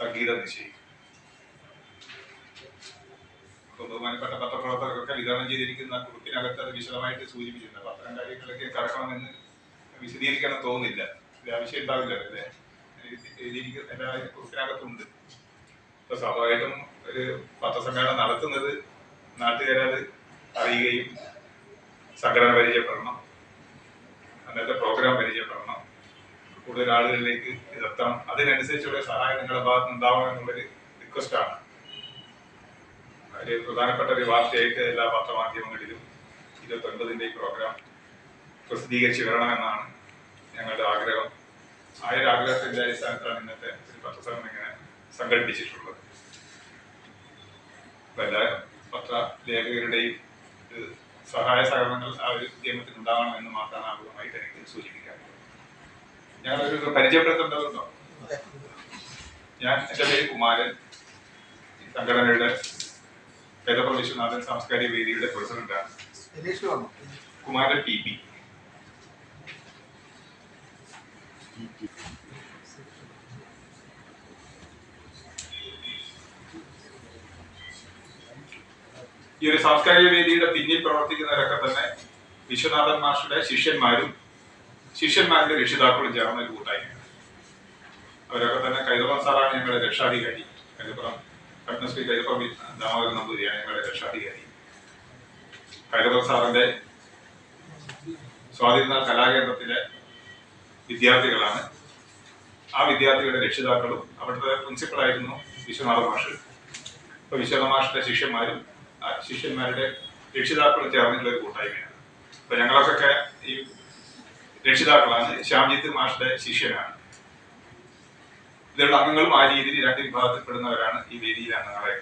സംഗീതം നിശ്ചയിക്കും. ബഹുമാനപ്പെട്ട പത്രപ്രവർത്തകർക്കൊക്കെ വിതരണം ചെയ്തിരിക്കുന്ന കുറിപ്പിനകത്ത് അത് വിശദമായിട്ട് സൂചിപ്പിച്ചിട്ടുണ്ട്. അപ്പൊ അത്തരം കാര്യങ്ങളൊക്കെ കടക്കണമെന്ന് വിശദീകരിക്കണം തോന്നുന്നില്ല. ആവശ്യം ഉണ്ടാവില്ല. അല്ലേ എല്ലാ കുറിപ്പിനകത്തുണ്ട്. ഇപ്പൊ സ്വാഭാവികമായിട്ടും ഒരു പത്രസമ്മേളനം നടത്തുന്നത് നാട്ടുകാരത് അറിയുകയും സംഘടന പരിചയപ്പെടണം. അന്നത്തെ പ്രോഗ്രാം പരിചയപ്പെടണം. കൂടുതൽ ആളുകളിലേക്ക് ഇതെത്തണം അതിനനുസരിച്ചുള്ള സഹായം നിങ്ങളുടെ ഭാഗത്ത് ഉണ്ടാവണം എന്നുള്ളൊരു റിക്വസ്റ്റാണ് ഒരു പ്രധാനപ്പെട്ട ഒരു വാർത്തയായിട്ട് എല്ലാ പത്രമാധ്യമങ്ങളിലും ഇരുപത്തൊൻപതിന്റെ ഈ പ്രോഗ്രാം പ്രസിദ്ധീകരിച്ച് വരണമെന്നാണ് ഞങ്ങളുടെ ആഗ്രഹം. ആ ഒരു ആഗ്രഹത്തിന്റെ അടിസ്ഥാനത്തിലാണ് ഇന്നത്തെ ഒരു പത്രസമ്മേളനം ഇങ്ങനെ സംഘടിപ്പിച്ചിട്ടുള്ളത്. എല്ലാ പത്ര ലേഖകരുടെയും സഹായ സഹകരണങ്ങൾ ആ ഒരു ഉദ്യമത്തിൽ ഉണ്ടാവണം എന്ന് മാത്രമാണ് ആഗ്രഹമായിട്ട് എനിക്ക് സൂചിപ്പിക്കാറുള്ളത് ഞങ്ങളൊരു പരിചയപ്പെടുത്തേണ്ടതുണ്ടോ? ഞാൻ എന്റെ പേര് കുമാരൻ. ഈ സംഘടനയുടെ കൈതപ്പുറം വിശ്വനാഥൻ സാംസ്കാരിക വേദിയുടെ പ്രസിഡന്റാണ്. Kumaran P P. ഈ ഒരു സാംസ്കാരിക വേദിയുടെ പിന്നിൽ പ്രവർത്തിക്കുന്നവരൊക്കെ തന്നെ വിശ്വനാഥൻ മാഷുടെ ശിഷ്യന്മാരും ശിഷ്യന്മാരുടെ രക്ഷിതാക്കളും ചേർന്ന ഒരു അവരൊക്കെ തന്നെ കൈതപ്പം സാറാണ് ഞങ്ങളുടെ രക്ഷാധികാരി. കൈതപ്പുറം പത്മശ്രീ കൈതപ്പുറം ദാമോദരൻ നമ്പൂതിരിയാണ് ഞങ്ങളുടെ രക്ഷാധികാരി. കൈതപ്പുറം സാറിന്റെ സ്വാധീന കലാകേന്ദ്രത്തിലെ വിദ്യാർത്ഥികളാണ്. ആ വിദ്യാർത്ഥികളുടെ രക്ഷിതാക്കളും അവിടുത്തെ പ്രിൻസിപ്പളായിരുന്നു വിശ്വനാഥ മാഷ്. ഇപ്പൊ വിശ്വനാഥ മാഷിന്റെ ശിഷ്യന്മാരും ശിഷ്യന്മാരുടെ രക്ഷിതാക്കളും ചേർന്നിട്ടുള്ള ഒരു കൂട്ടായ്മയാണ്. അപ്പൊ ഞങ്ങളൊക്കെ ഈ രക്ഷിതാക്കളാണ്. ശ്യാംജിത്ത് മാഷിന്റെ ശിഷ്യനാണ് ഇതിലുള്ള അംഗങ്ങളും ആ രീതിയിൽ രണ്ട് വിഭാഗത്തിൽപ്പെടുന്നവരാണ് ഈ വേദിയിലെ അംഗങ്ങളായി